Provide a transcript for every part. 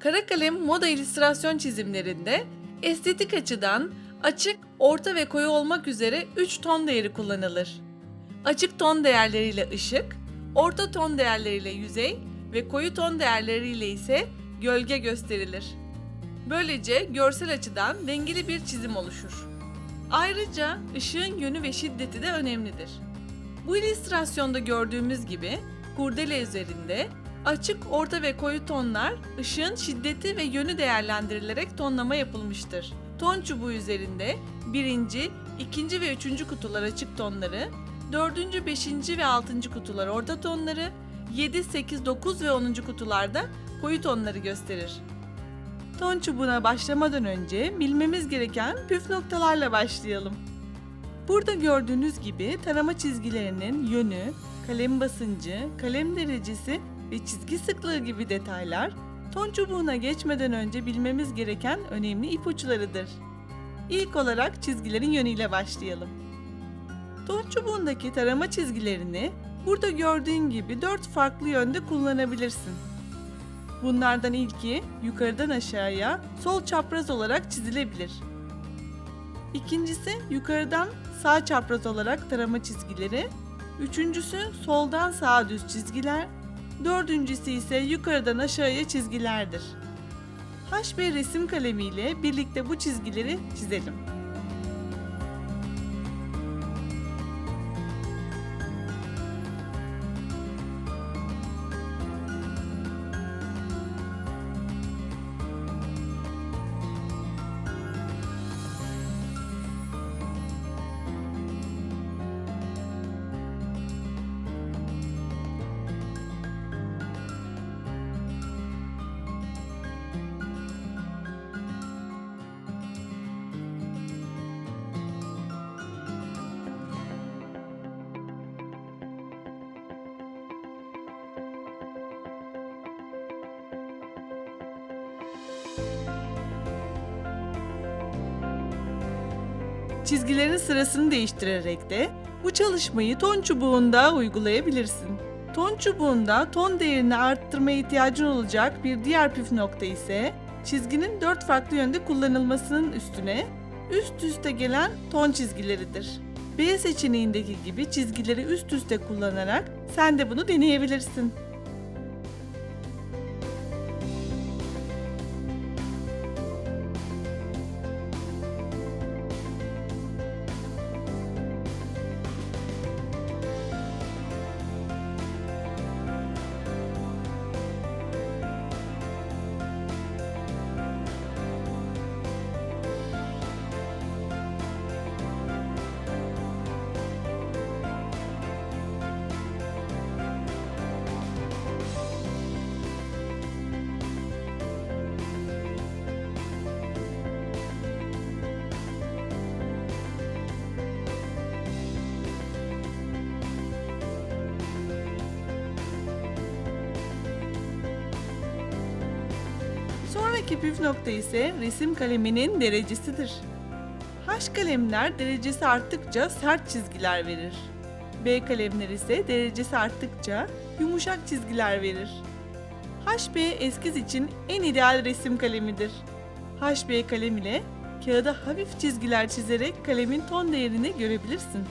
Kara kalem moda illüstrasyon çizimlerinde estetik açıdan açık, orta ve koyu olmak üzere 3 ton değeri kullanılır. Açık ton değerleriyle ışık, orta ton değerleriyle yüzey ve koyu ton değerleriyle ise gölge gösterilir. Böylece görsel açıdan dengeli bir çizim oluşur. Ayrıca ışığın yönü ve şiddeti de önemlidir. Bu illüstrasyonda gördüğümüz gibi kurdele üzerinde açık, orta ve koyu tonlar ışığın şiddeti ve yönü değerlendirilerek tonlama yapılmıştır. Ton çubuğu üzerinde birinci, ikinci ve üçüncü kutular açık tonları, dördüncü, beşinci ve altıncı kutular orta tonları, 7, 8, 9 ve 10. kutularda koyu tonları gösterir. Ton çubuğuna başlamadan önce bilmemiz gereken püf noktalarla başlayalım. Burada gördüğünüz gibi tarama çizgilerinin yönü, kalem basıncı, kalem derecesi ve çizgi sıklığı gibi detaylar ton çubuğuna geçmeden önce bilmemiz gereken önemli ipuçlarıdır. İlk olarak çizgilerin yönüyle başlayalım. Ton çubuğundaki tarama çizgilerini burada gördüğün gibi dört farklı yönde kullanabilirsin. Bunlardan ilki yukarıdan aşağıya sol çapraz olarak çizilebilir. İkincisi yukarıdan sağ çapraz olarak tarama çizgileri. Üçüncüsü soldan sağa düz çizgiler. Dördüncüsü ise yukarıdan aşağıya çizgilerdir. HB resim kalemiyle birlikte bu çizgileri çizelim. Çizgilerin sırasını değiştirerek de bu çalışmayı ton çubuğunda uygulayabilirsin. Ton çubuğunda ton değerini arttırmaya ihtiyacın olacak bir diğer püf nokta ise çizginin dört farklı yönde kullanılmasının üstüne üst üste gelen ton çizgileridir. B seçeneğindeki gibi çizgileri üst üste kullanarak sen de bunu deneyebilirsin. Sonraki püf nokta ise resim kaleminin derecesidir. H kalemler derecesi arttıkça sert çizgiler verir. B kalemler ise derecesi arttıkça yumuşak çizgiler verir. HB eskiz için en ideal resim kalemidir. HB kalem ile kağıda hafif çizgiler çizerek kalemin ton değerini görebilirsin.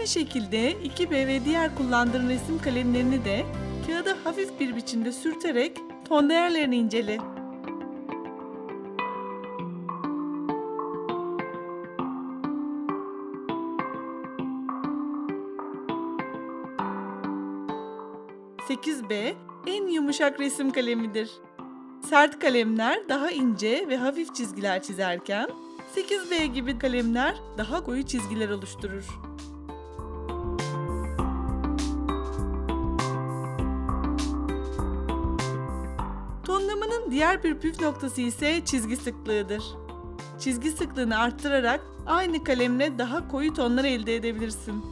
Aynı şekilde 2B ve diğer kullandığın resim kalemlerini de kağıda hafif bir biçimde sürterek ton değerlerini incele. ...8B en yumuşak resim kalemidir. Sert kalemler daha ince ve hafif çizgiler çizerken 8B gibi kalemler daha koyu çizgiler oluşturur. Diğer bir püf noktası ise çizgi sıklığıdır. Çizgi sıklığını arttırarak aynı kalemle daha koyu tonlar elde edebilirsin.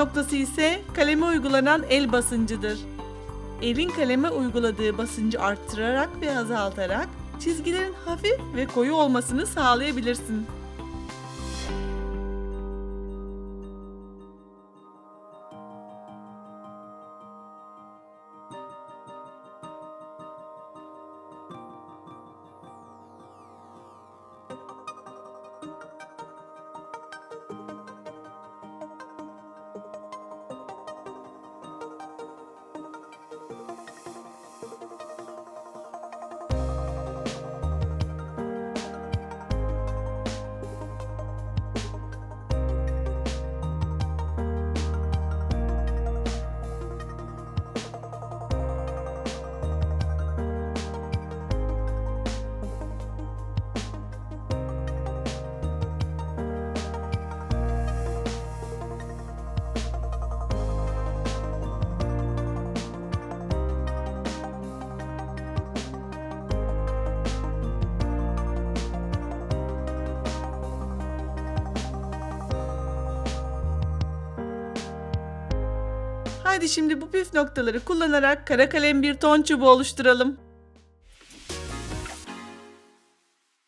Noktası ise kaleme uygulanan el basıncıdır. Elin kaleme uyguladığı basıncı arttırarak ve azaltarak çizgilerin hafif ve koyu olmasını sağlayabilirsin. Haydi şimdi bu püf noktaları kullanarak kara kalem bir ton çubuğu oluşturalım.